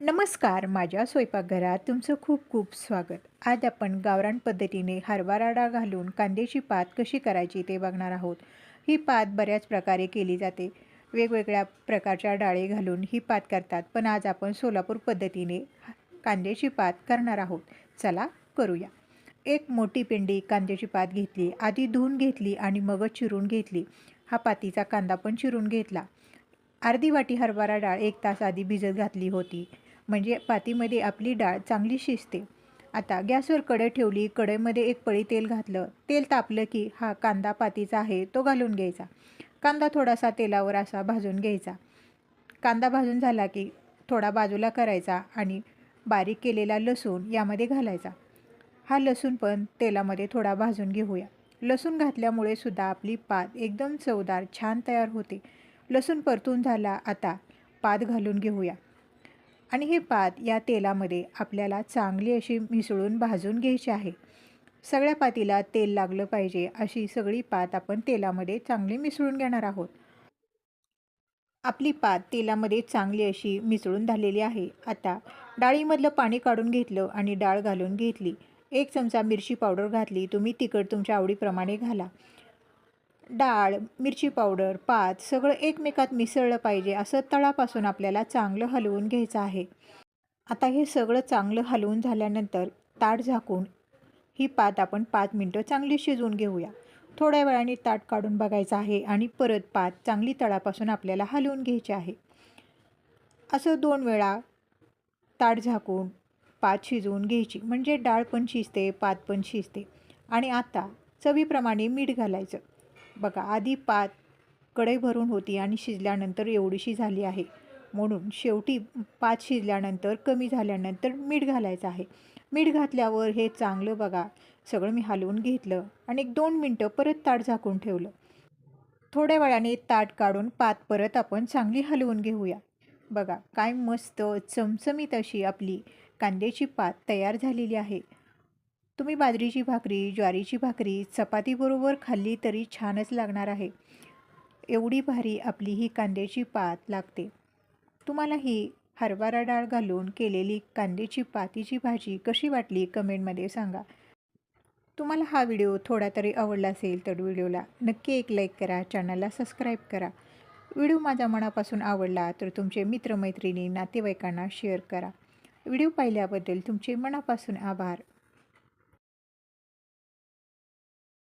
नमस्कार माझ्या स्वयंपाकघरात तुमचं खूप खूप स्वागत. आज आपण गावरान पद्धतीने हरभरा डाळ घालून कांद्याची पात कशी करायची ते बघणार आहोत. ही पात बऱ्याच प्रकारे केली जाते. वेगवेगळ्या प्रकारच्या डाळी घालून ही पात करतात पण आज आपण सोलापूर पद्धतीने कांद्याची पात करणार आहोत. चला करूया. एक मोठी पिंडी कांद्याची पात घेतली आधी धुवून घेतली आणि मगच चिरून घेतली. हा पातीचा कांदा पण चिरून घेतला. अर्धी वाटी हरभरा डाळ एक तास आधी भिजत घातली होती. म्हणजे पातीमध्ये आपली डाळ चांगली शिजते. आता गॅसवर कढई ठेवली कढईमध्ये एक पळी तेल घातलं. तेल तापलं की हा कांदा पातीचा आहे तो घालून घ्यायचा. कांदा थोडासा तेलावर असा भाजून घ्यायचा. कांदा भाजून झाला की थोडा बाजूला करायचा आणि बारीक केलेला लसूण यामध्ये घालायचा. हा लसूण पण तेलामध्ये थोडा भाजून घेऊया. लसूण घातल्यामुळे सुद्धा आपली पात एकदम चवदार छान तयार होते. लसूण परतून झाला आता पात घालून घेऊया. आणि हे पात या तेलामध्ये आपल्याला चांगली अशी मिसळून भाजून घ्यायची आहे. सगळ्या पातीला तेल लागलं पाहिजे अशी सगळी पात आपण तेलामध्ये चांगली मिसळून घेणार आहोत. आपली पात तेलामध्ये चांगली अशी मिसळून झालेली आहे. आता डाळीमधलं पाणी काढून घेतलं आणि डाळ घालून घेतली. एक चमचा मिरची पावडर घातली तुम्ही तिखट तुमच्या आवडीप्रमाणे घाला. डाळ मिरची पावडर पात सगळं एकमेकात मिसळलं पाहिजे असं तळापासून आपल्याला चांगलं हलवून घ्यायचं आहे. आता हे सगळं चांगलं हलवून झाल्यानंतर ताट झाकून ही पात आपण पाच मिनटं चांगली शिजवून घेऊया. थोड्या वेळाने ताट काढून बघायचं आहे आणि परत पात चांगली तळापासून आपल्याला हलवून घ्यायची आहे. असं दोन वेळा ताट झाकून पात शिजवून घ्यायची. म्हणजे डाळ पण शिजते पात पण शिजते. आणि आता चवीप्रमाणे मीठ घालायचं. बघा आधी पात कढई भरून होती आणि शिजल्यानंतर एवढीशी झाली आहे. म्हणून शेवटी पात शिजल्यानंतर कमी झाल्यानंतर मीठ घालायचं आहे. मीठ घातल्यावर हे चांगलं बघा सगळं मी हलवून घेतलं आणि एक दोन मिनटं परत ताट झाकून ठेवलं. थोड्या वेळाने ताट काढून पात परत आपण चांगली हलवून घेऊया. बघा काय मस्त चमचमीत अशी आपली कांद्याची पात तयार झालेली आहे. तुम्ही बाजरीची भाकरी ज्वारीची भाकरी चपातीबरोबर खाल्ली तरी छानच लागणार आहे. एवढी भारी आपली ही कांद्याची पात लागते. तुम्हाला ही हरभरा डाळ घालून केलेली कांद्याची पातीची भाजी कशी वाटली कमेंटमध्ये सांगा. तुम्हाला हा व्हिडिओ थोडा तरी आवडला असेल तर व्हिडिओला नक्की एक लाईक करा चॅनलला सबस्क्राईब करा. व्हिडिओ माझ्या मनापासून आवडला तर तुमचे मित्रमैत्रिणी नातेवाईकांना शेअर करा. व्हिडिओ पाहिल्याबद्दल तुमचे मनापासून आभार.